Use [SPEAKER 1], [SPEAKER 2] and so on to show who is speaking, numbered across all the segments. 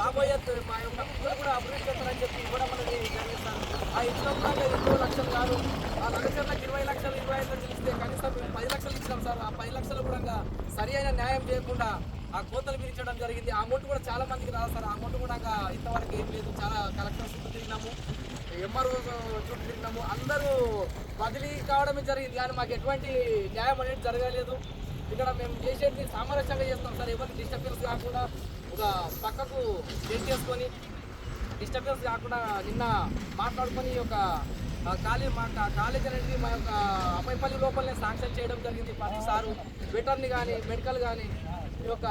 [SPEAKER 1] రాబోయే మా యొక్క పిల్లలు కూడా అభివృద్ధి చేస్తారని చెప్పి ఇవ్వడం అనేది జరిగింది ఆ ఇచ్చిన కూడా లక్షలు కాదు. ఆ లక్షలకు ఇరవై లక్షలు ఇరవై ఐదు లక్షలు ఇస్తే కనీసం మేము పది లక్షలు ఇచ్చినాం సార్. ఆ పది లక్షలు కూడా సరి అయిన న్యాయం చేయకుండా ఆ కోతలు పిలిచడం జరిగింది. ఆ అమౌంట్ కూడా చాలా మందికి రాదు సార్. ఆ అమౌంట్ కూడా ఇంతవరకు ఏం లేదు. చాలా కలెక్టర్ చుట్టూ తిరిగినాము. ఎంఆర్ఓ చుట్టూ తిరిగినాము. అందరూ బదిలీ కావడమే జరిగింది. కానీ మాకు ఎటువంటి న్యాయం అనేది జరగలేదు. ఇక్కడ మేము చేసేది సామరస్యంగా చేస్తాం సార్. ఎవరికి డిస్టర్బెన్స్ కాకుండా ఒక పక్కకు సెట్ చేసుకొని డిస్టర్బెన్స్ కాకుండా నిన్న మాట్లాడుకొని ఈ యొక్క కాలేజ్ మా కాలేజ్ అనేది మా యొక్క అమ్మాయిపల్లి లోపలనే శాంక్షన్ చేయడం జరిగింది. ప్రతి సారు వెటర్ని కానీ మెడికల్ కానీ ఈ యొక్క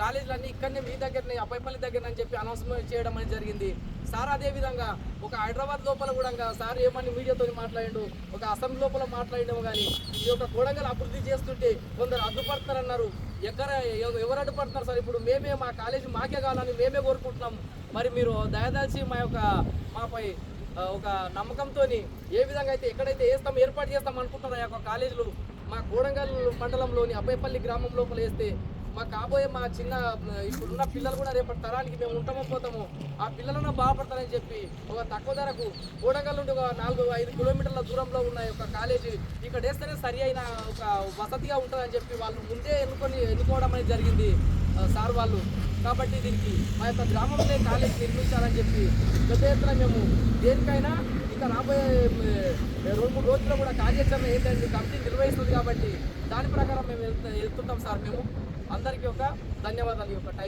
[SPEAKER 1] కాలేజీలన్నీ ఇక్కడనే మీ దగ్గరనే అబ్బాయిపల్లి దగ్గర అని చెప్పి అనౌన్స్మెంట్ చేయడం అనేది జరిగింది. సార్ అదే విధంగా ఒక హైదరాబాద్ లోపల కూడా సార్ ఏమని మీడియాతో మాట్లాడిండు ఒక అసెంబ్లీ లోపల మాట్లాడినాము కానీ ఈ యొక్క కొడంగల్ అభివృద్ధి చేస్తుంటే కొందరు అడ్డుపడుతున్నారన్నారు ఎక్కడ ఎవరు అడ్డుపడుతున్నారు సార్? ఇప్పుడు మేమే మా కాలేజీ మాకే కావాలని మేమే కోరుకుంటున్నాం. మరి మీరు దయదాల్చి మా యొక్క మాపై ఒక నమ్మకంతో ఏ విధంగా అయితే ఎక్కడైతే వేస్తాం ఏర్పాటు చేస్తాం అనుకుంటున్నారు ఆ యొక్క కాలేజీలు మా కోడంగల్ మండలంలోని అబ్బాయిపల్లి గ్రామం లోపల వేస్తే మా కాబోయే మా చిన్న ఇప్పుడున్న పిల్లలు కూడా రేపటి తరానికి మేము ఉంటామో పోతాము ఆ పిల్లలను బాగుపడతారని చెప్పి ఒక తక్కువ ధరకు కూడగల్ నుండి ఒక నాలుగు ఐదు కిలోమీటర్ల దూరంలో ఉన్న ఒక కాలేజీ ఇక్కడ వేస్తేనే సరి అయిన ఒక వసతిగా ఉంటుందని చెప్పి వాళ్ళు ముందే ఎన్నుకొని ఎన్నుకోవడం అనేది జరిగింది సార్ వాళ్ళు. కాబట్టి దీనికి మా యొక్క గ్రామంలో కాలేజీ నిర్మించాలని చెప్పి పెద్ద ఎత్తున మేము దేనికైనా ఇంకా రాబోయే రెండు మూడు రోజుల్లో కూడా కార్యాచరణ ఏంటంటే కమిటీ నిర్వహిస్తుంది కాబట్టి దాని ప్రకారం మేము వెళ్తుంటాం సార్ మేము. అందరికీ ఒక ధన్యవాదాలు యొక్క టైం